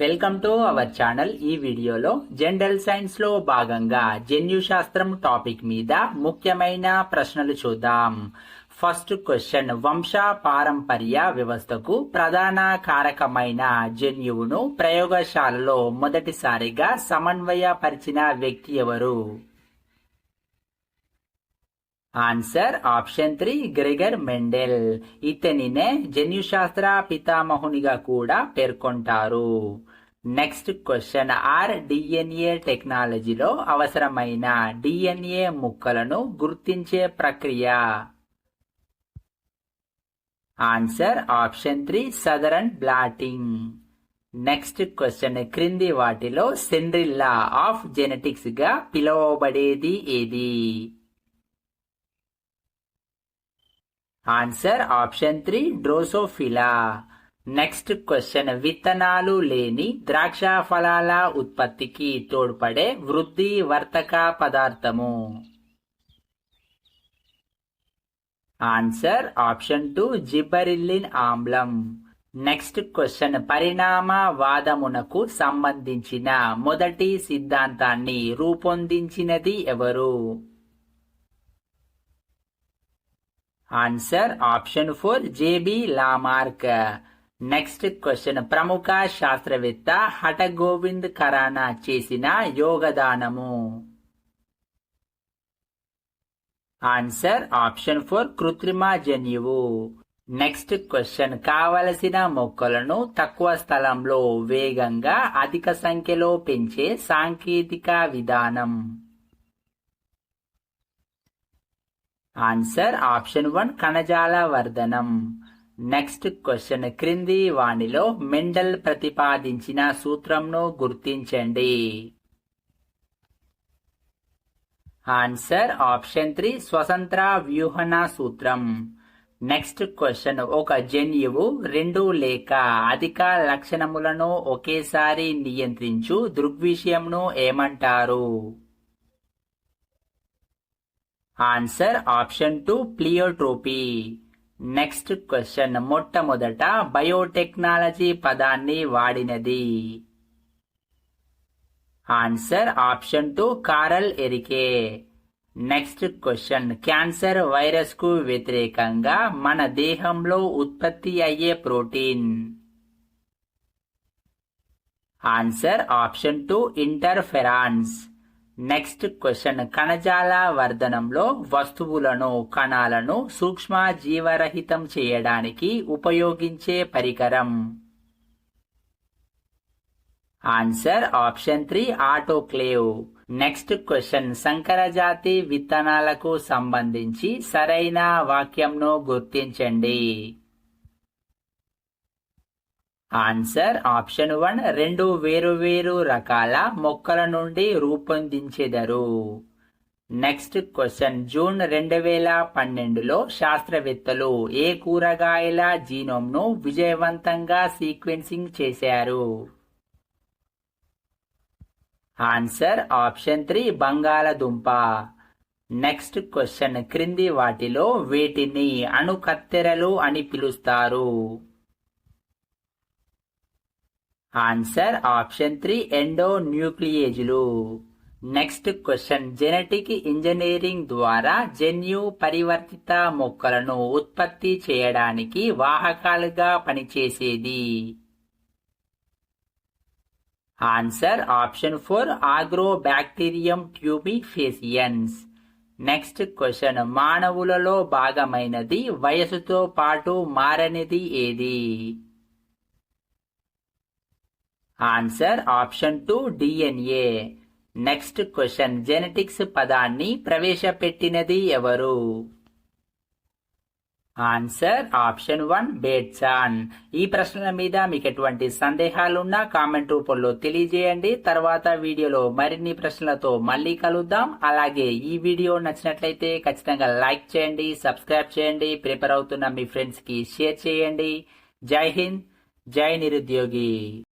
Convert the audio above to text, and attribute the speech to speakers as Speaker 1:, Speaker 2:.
Speaker 1: Welcome to our channel ఈ వీడియోలో general సైన్స్లో భాగంగా జన్యు శాస్త్రం టాపిక్ మీద ముఖ్యమైన ప్రశ్నలు చూద్దాం. ఫస్ట్ క్వశ్చన్ వంశ పారంపర్య వ్యవస్థకు ప్రధాన కారకమైన జన్యువును ప్రయోగశాలలో మొదటిసారిగా సమన్వయపరిచిన వ్యక్తి ఎవరు? Answer option three Gregor Mendel ఇతనినే జన్యుశాస్త్ర పితామహునిగా కూడా పేర్కొంటారు. నెక్స్ట్ క్వశ్చన్ ఆర్ డిఎన్ఏ టెక్నాలజీలో అవసరమైన డిఎన్ఏ ముక్కలను గుర్తించే ప్రక్రియ? Answer option three southern blotting next question క్రింది వాటిలో సెండ్రిల్లా ఆఫ్ జెనెటిక్స్గా పిలువబడేది ఏది? Answer option three drosophila next question విత్తనాలు లేని ద్రాక్ష ఫలాల ఉత్పత్తికి తోడ్పడే వృద్ధి వర్తక పదార్థము. ఆన్సర్ ఆప్షన్ టూ జిబరిల్లిన్ ఆమ్లం. నెక్స్ట్ క్వశ్చన్ పరిణామవాదమునకు సంబంధించిన మొదటి సిద్ధాంతాన్ని రూపొందించినది ఎవరు? Answer option four JB Lamarck next question ప్రముఖ శాస్త్రవేత్త హఠగోవింద్ ఖరానా చేసిన యోగదానము. ఆన్సర్ ఆప్షన్ ఫోర్ కృత్రిమ జన్యువు నెక్స్ట్ క్వశ్చన్ కావలసిన మొక్కలను తక్కువ స్థలంలో వేగంగా అధిక సంఖ్యలో పెంచే సాంకేతిక విధానం. ఆన్సర్ ఆప్షన్ వన్ కణజాల వర్ధనం నెక్స్ట్ క్వశ్చన్ క్రింది వాణిలో మెండల్ ప్రతిపాదించిన సూత్రంను గుర్తించండి ఆన్సర్ ఆప్షన్ త్రీ స్వతంత్ర వ్యూహన సూత్రం నెక్స్ట్ క్వశ్చన్ ఒక జన్యువు రెండు లేక అధిక లక్షణములను ఒకేసారి నియంత్రించు దృగ్విషయంను ఏమంటారు? Answer option two pleiotropy next question మొట్టమొదట బయోటెక్నాలజీ పదాన్ని వాడినది. Answer option two Karl Ereky next question cancer వైరస్కు వ్యతిరేకంగా మన దేహంలో ఉత్పత్తి అయ్యే protein. Answer option two interferons next question కణజాల వర్ధనంలో వస్తువులను కణాలను సూక్ష్మ జీవరహితం చేయడానికి ఉపయోగించే పరికరం. Answer option three autoclave next question సంకరజాతి విత్తనాలకు సంబంధించి సరైన వాక్యంను గుర్తించండి. ఆన్సర్ ఆప్షన్ వన్ రెండు వేరువేరు రకాల మొక్కల నుండి రూపొందించెదరు. నెక్స్ట్ క్వశ్చన్ జూన్ రెండు వేల పన్నెండులో శాస్త్రవేత్తలు ఏ కూరగాయల జీనోమ్ను విజయవంతంగా సీక్వెన్సింగ్ చేశారు? ఆన్సర్ ఆప్షన్ త్రీ బంగాళదుంప. నెక్స్ట్ క్వశ్చన్ క్రింది వాటిలో వేటిని అణుకత్తెరలు అని పిలుస్తారు? ఆన్సర్ ఆప్షన్ త్రీ ఎండో న్యూక్లియేజ్లు నెక్స్ట్ క్వశ్చన్. జెనెటిక్ ఇంజనీరింగ్ ద్వారా జన్యు పరివర్తిత మొక్కలను ఉత్పత్తి చేయడానికి వాహకాలుగా పనిచేసేది. Answer option four agrobacterium tumefaciens. Next question. మానవులలో భాగమైనది వయసుతో పాటు మారనిది ఏది? Answer option two DNA next question genetics పదాన్ని ప్రవేశపెట్టినది ఎవరు? ఆన్సర్ ఆప్షన్ వన్ బేట్సాన్ ఈ ప్రశ్నల మీద మీకు ఎటువంటి సందేహాలున్నా కామెంట్ రూపంలో తెలియజేయండి. తర్వాత వీడియోలో మరిన్ని ప్రశ్నలతో మళ్ళీ కలుద్దాం. అలాగే ఈ వీడియో నచ్చినట్లయితే ఖచ్చితంగా లైక్ చేయండి సబ్స్క్రైబ్ చేయండి ప్రిపేర్ అవుతున్న మీ ఫ్రెండ్స్కి షేర్ చేయండి. జై హింద్ జై నిరుద్యోగి.